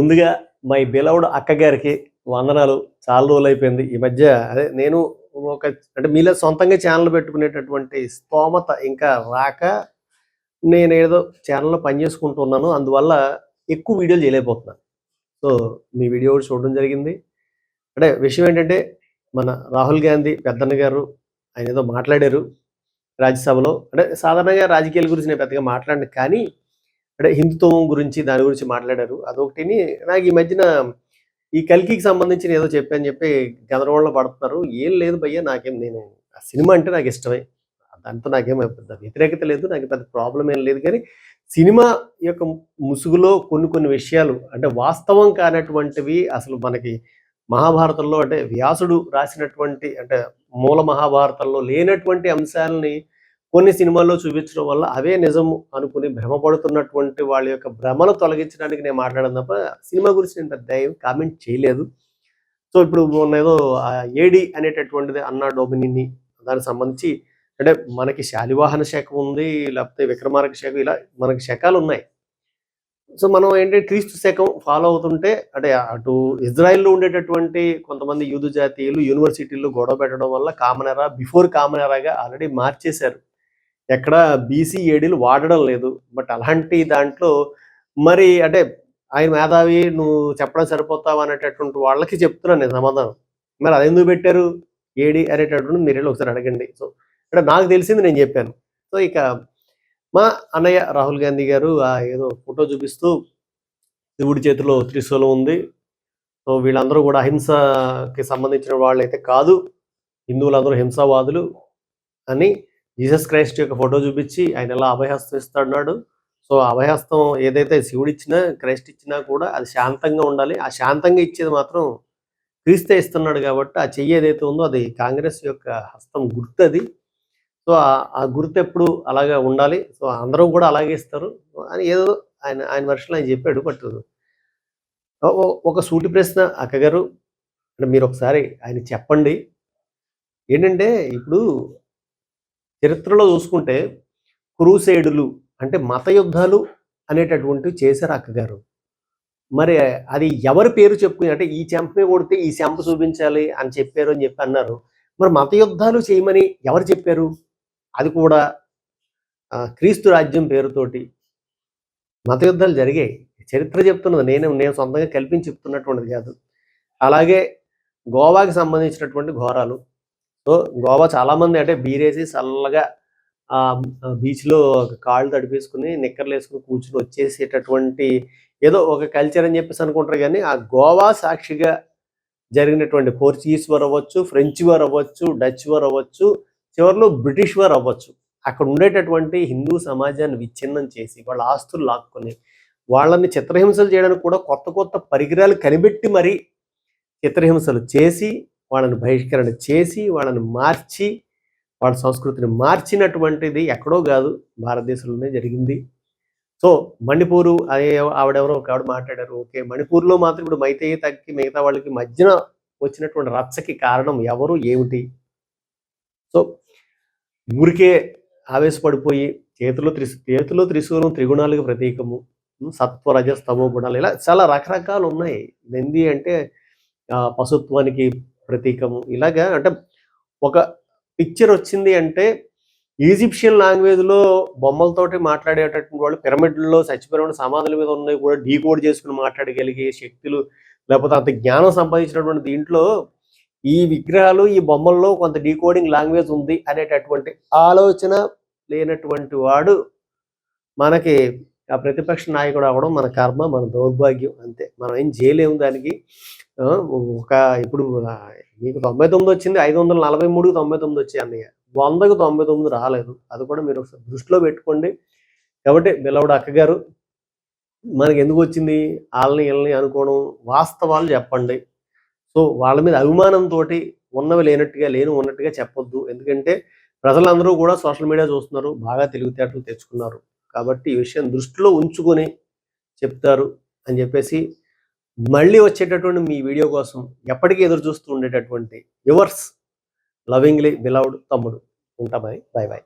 ముందుగా my beloved అక్కగారికి వందనాలు. చాలా రోజులు అయిపోయింది ఈ మధ్య అదే నేను ఒక అంటే మీలో సొంతంగా ఛానల్ పెట్టుకునేటటువంటి స్తోమత ఇంకా రాక నేను ఏదో ఛానల్లో పనిచేసుకుంటున్నాను అందువల్ల ఎక్కువ వీడియోలు చేయలేకపోతున్నాను సో మీ వీడియో కూడా చూడడం జరిగింది. అంటే విషయం ఏంటంటే మన రాహుల్ గాంధీ పెద్దన్న గారు ఆయన ఏదో మాట్లాడారు రాజ్యసభలో. అంటే సాధారణంగా రాజకీయాల గురించి నేను పెద్దగా మాట్లాడిన. కానీ అంటే హిందుత్వం గురించి దాని గురించి మాట్లాడారు. అదొకటిని నాకు ఈ మధ్యన ఈ కల్కికి సంబంధించిన ఏదో చెప్పని చెప్పి గందరగోళంలో పడుతున్నారు. ఏం లేదు భయ్య నాకేం నేను ఆ సినిమా అంటే నాకు ఇష్టమే. దాంతో నాకేం పెద్ద వ్యతిరేకత లేదు నాకు పెద్ద ప్రాబ్లం ఏం లేదు. కానీ సినిమా యొక్క ముసుగులో కొన్ని కొన్ని విషయాలు అంటే వాస్తవం కానటువంటివి అసలు మనకి మహాభారతంలో అంటే వ్యాసుడు రాసినటువంటి అంటే మూల మహాభారతంలో లేనటువంటి అంశాలని కొన్ని సినిమాల్లో చూపించడం వల్ల అవే నిజం అనుకుని భ్రమపడుతున్నటువంటి వాళ్ళ యొక్క భ్రమను తొలగించడానికి నేను మాట్లాడడం తప్ప సినిమా గురించి నేను పెద్ద ఏం కామెంట్ చేయలేదు. సో ఇప్పుడు మొన్న ఏదో ఏడి అనేటటువంటిది అన్నా డొమినిని దానికి సంబంధించి అంటే మనకి శాలివాహన శాఖ ఉంది లేకపోతే విక్రమార్క శాఖ ఇలా మనకి శకాలు ఉన్నాయి. సో మనం ఏంటంటే క్రీస్తు శకం ఫాలో అవుతుంటే అంటే అటు ఇజ్రాయెల్లో ఉండేటటువంటి కొంతమంది యూదు జాతీయులు యూనివర్సిటీల్లో గొడవ పెట్టడం వల్ల కామనెరా బిఫోర్ కామనెరాగా ఆల్రెడీ మార్చేశారు. ఎక్కడ బీసీ ఏడీలు వాడడం లేదు. బట్ అలాంటి దాంట్లో మరి అంటే ఆయన మేధావి నువ్వు చెప్పడం సరిపోతావు అనేటటువంటి వాళ్ళకి చెప్తున్నాను నేను సమాధానం. మరి అది ఎందుకు పెట్టారు? ఏడి అనేటటువంటి మీరు వెళ్ళి ఒకసారి అడగండి. సో అంటే నాకు తెలిసింది నేను చెప్పాను. సో ఇక మా అన్నయ్య రాహుల్ గాంధీ గారు ఆ ఏదో ఫోటో చూపిస్తూ శివుడి చేతిలో త్రిశూలం ఉంది. సో వీళ్ళందరూ కూడా అహింసకి సంబంధించిన వాళ్ళు అయితే కాదు. హిందువులందరూ హింసావాదులు అని జీసస్ క్రైస్ట్ యొక్క ఫోటో చూపించి ఆయన ఎలా అభయహస్తం ఇస్తాడు సో అభయహస్తం ఏదైతే శివుడు ఇచ్చినా క్రైస్ట్ ఇచ్చినా కూడా అది శాంతంగా ఉండాలి. ఆ శాంతంగా ఇచ్చేది మాత్రం క్రీస్తే ఇస్తున్నాడు కాబట్టి ఆ చెయ్యి ఏదైతే ఉందో అది కాంగ్రెస్ యొక్క హస్తం గుర్తు అది. సో ఆ గుర్తు ఎప్పుడు అలాగే ఉండాలి. సో అందరూ కూడా అలాగే ఇస్తారు. అని ఏదో ఆయన ఆయన వర్షంలో ఆయన చెప్పాడు బట్ ఒక సూటి ప్రశ్న అక్కగారు. అంటే మీరు ఒకసారి ఆయన చెప్పండి. ఏంటంటే ఇప్పుడు చరిత్రలో చూసుకుంటే క్రూసైడులు అంటే మత యుద్ధాలు అనేటటువంటివి చేశారు అక్కగారు. మరి అది ఎవరి పేరు చెప్పుకుని అంటే ఈ చెంపే కొడితే ఈ చెంప చూపించాలి అని చెప్పారు అని చెప్పి అన్నారు. మరి మత యుద్ధాలు చేయమని ఎవరు చెప్పారు? అది కూడా క్రీస్తు రాజ్యం పేరుతోటి. మత యుద్ధాలు జరిగాయి. చరిత్ర చెప్తున్నది. నేను నేను సొంతంగా కల్పించి చెప్తున్నటువంటిది కాదు. అలాగే గోవాకి సంబంధించినటువంటి ఘోరాలు. సో గోవా చాలామంది అంటే బీరేసి చల్లగా బీచ్లో కాళ్ళు తడిపేసుకుని నిక్కర్లు వేసుకుని కూర్చుని వచ్చేసేటటువంటి ఏదో ఒక కల్చర్ అని చెప్పేసి అనుకుంటారు కానీ ఆ గోవా సాక్షిగా జరిగినటువంటి పోర్చుగీస్ వారు అవ్వచ్చు ఫ్రెంచ్ వారు అవ్వచ్చు డచ్ వారు అవ్వచ్చు చివరిలో బ్రిటిష్ వారు అవ్వచ్చు. అక్కడ ఉండేటటువంటి హిందూ సమాజాన్ని విచ్ఛిన్నం చేసి వాళ్ళ ఆస్తులు లాక్కొని వాళ్ళని చిత్రహింసలు చేయడానికి కూడా కొత్త కొత్త పరికరాలు కనిపెట్టి మరీ చిత్రహింసలు చేసి వాళ్ళని బహిష్కరణ చేసి వాళ్ళని మార్చి వాళ్ళ సంస్కృతిని మార్చినటువంటిది ఎక్కడో కాదు భారతదేశంలోనే జరిగింది. సో మణిపూరు అదే ఆవిడెవరో ఒక ఆవిడ మాట్లాడారు ఓకే మణిపూర్లో మాత్రం ఇప్పుడు మైతేయి తగ్గి మిగతా వాళ్ళకి మధ్యన వచ్చినటువంటి రచ్చకి కారణం ఎవరు ఏమిటి? సో ఊరికే ఆవేశపడిపోయి చేతిలో త్రి చేతిలో త్రిశూలం త్రిగుణాలకు ప్రతీకము సత్వ రజస్తమో గుణాలు ఇలా చాలా రకరకాలు ఉన్నాయి. నంది అంటే పశుత్వానికి ప్రతీకము. ఇలాగా అంటే ఒక పిక్చర్ వచ్చింది అంటే ఈజిప్షియన్ లాంగ్వేజ్లో బొమ్మలతోటి మాట్లాడేటటువంటి వాళ్ళు పిరమిడ్లో చచ్చిపోయిన సమాధుల మీద ఉన్నాయి కూడా డీకోడ్ చేసుకుని మాట్లాడగలిగే శక్తులు లేకపోతే అంత జ్ఞానం సంపాదించినటువంటి దీంట్లో ఈ విగ్రహాలు ఈ బొమ్మల్లో కొంత డీకోడింగ్ లాంగ్వేజ్ ఉంది అనేటటువంటి ఆలోచన లేనటువంటి వాడు మనకి ఆ ప్రతిపక్ష నాయకుడు అవ్వడం మన కర్మ మన దౌర్భాగ్యం అంతే. మనం ఏం చేయలేము దానికి. ఒక ఇప్పుడు మీకు తొంభై తొమ్మిది వచ్చింది ఐదు వందల నలభై మూడుకి తొంభై తొమ్మిది వచ్చాయి అన్నయ్య. వందకు తొంభై తొమ్మిది రాలేదు. అది కూడా మీరు ఒకసారి దృష్టిలో పెట్టుకోండి. కాబట్టి బిల్లవుడు అక్కగారు మనకి ఎందుకు వచ్చింది? వాళ్ళని వీళ్ళని అనుకోవడం వాస్తవాలు చెప్పండి. సో వాళ్ళ మీద అభిమానంతో ఉన్నవి లేనట్టుగా లేని ఉన్నట్టుగా చెప్పొద్దు. ఎందుకంటే ప్రజలందరూ కూడా సోషల్ మీడియా చూస్తున్నారు బాగా తెలివితేటలు తెచ్చుకున్నారు. కాబట్టి ఈ విషయం దృష్టిలో ఉంచుకొని చెప్తారు అని చెప్పేసి మళ్ళీ వచ్చేటటువంటి మీ వీడియో కోసం ఎప్పటికీ ఎదురు చూస్తూ ఉండేటటువంటి యువర్స్ లవింగ్లీ బిలౌడ్ తమ్ముడు. ఉంటామని బాయ్. బాయ్.